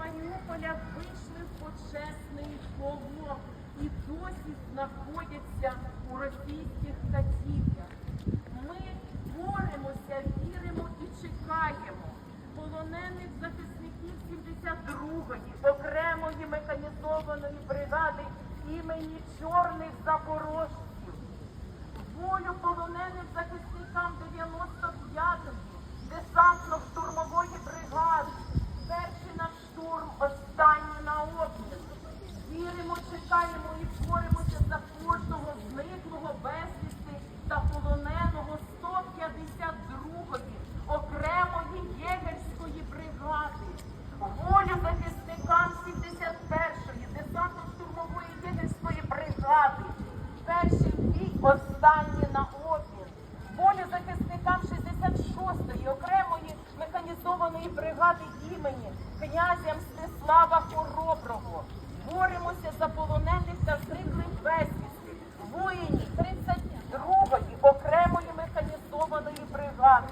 Маріуполя вийшли в почесний полон і досі знаходяться у російських катів'ях. Ми боремося, віримо і чекаємо полонених захисників 72-ї окремої механізованої бригади імені чорних запорожців, волю полонених захисникам 90 Віримо, і боремося за кожного зниклого безвісти та полоненого 152-ї окремої єгерської бригади. Волю захисникам 71-ї десантно-штурмової єгерської бригади. Перший бій, останній на обмін. Волю захисникам 66-ї окремої механізованої бригади імені князя Мстислава Хороброго. Боремося за полонених та зниклих безвісти, воїнів 32-ї окремої механізованої бригади.